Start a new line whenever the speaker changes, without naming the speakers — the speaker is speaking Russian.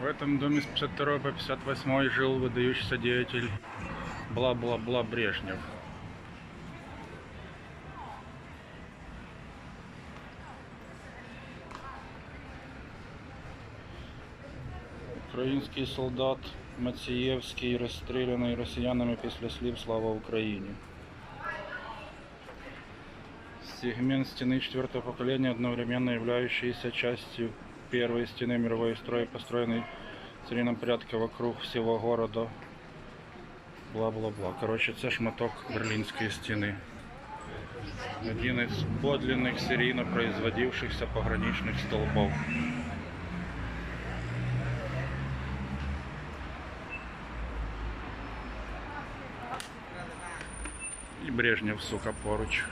В этом доме с 52 по 58 жил выдающийся деятель бла-бла-бла Брежнев. Український солдат Мацієвський розстріляний росіянами після слів Слава Україні. Сегмент стены четвертого поколения, одновременно являющийся частью первой стены мировой строя, построенной в серийном порядке вокруг всего города. Бла-бла-бла. Короче, це шматок Берлінської стіни. Один из подлинных серийно производившихся пограничных столбов. І Брежнев, сука, поруч.